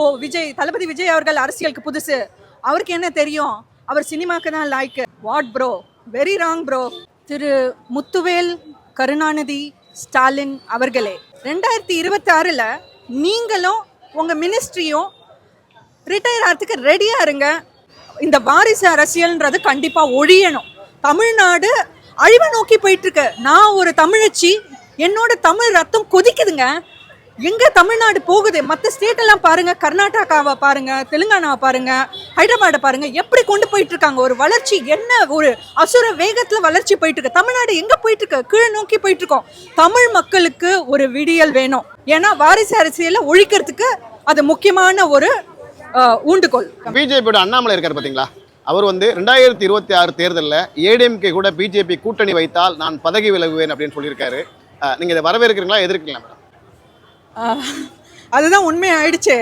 ஓ விஜய் தளபதி விஜய் அவர்கள் அரசியலுக்கு புதுசு. அவருக்கு என்ன தெரியும்? அவர் சினிமாக்கு தான் லாய்க்கு. What bro very wrong bro Thiru Muthuvel Karunanidhi Stalin அவர்களே ரெண்டாயிரத்தி இருபத்தி ஆறில் நீங்களும் உங்கள் மினிஸ்ட்ரியும் ரிட்டையர் ஆகிறதுக்கு ரெடியாக இருங்க. இந்த வாரிசு அரசியல்ன்றது கண்டிப்பாக ஒழியணும். தமிழ்நாடு அழிவை நோக்கி போயிட்டுருக்கு நான் ஒரு தமிழச்சி என்னோட தமிழ் ரத்தம் கொதிக்குதுங்க. எங்க தமிழ்நாடு போகுது? மற்ற ஸ்டேட் எல்லாம் பாருங்க கர்நாடகாவை பாருங்க தெலுங்கானாவை பாருங்க ஹைதராபாடை பாருங்க எப்படி கொண்டு போயிட்டு இருக்காங்க ஒரு வளர்ச்சி என்ன? ஒரு அசுர வேகத்துல வளர்ச்சி போயிட்டு இருக்கு தமிழ்நாடு எங்க போயிட்டு இருக்கு கீழே நோக்கி போயிட்டு இருக்கோம் தமிழ் மக்களுக்கு ஒரு விடியல் வேணும். ஏன்னா வாரிசு அரசியலை ஒழிக்கிறதுக்கு அது முக்கியமான ஒரு ஊண்டுகோல். பிஜேபியோட அண்ணாமலை இருக்கார் பாத்தீங்களா? அவர் வந்து ரெண்டாயிரத்தி இருபத்தி ஆறு தேர்தலில் ஏடிஎம்கே கூட பிஜேபி கூட்டணி வைத்தால் நான் பதவி விலகுவேன் அப்படின்னு சொல்லியிருக்காரு. நீங்கள் நீங்க இதை வரவேற்கிறீங்களா? எதிர்க்கிறீங்களா மேடம்? அதுதான் உண்மை ஆயிடுச்சே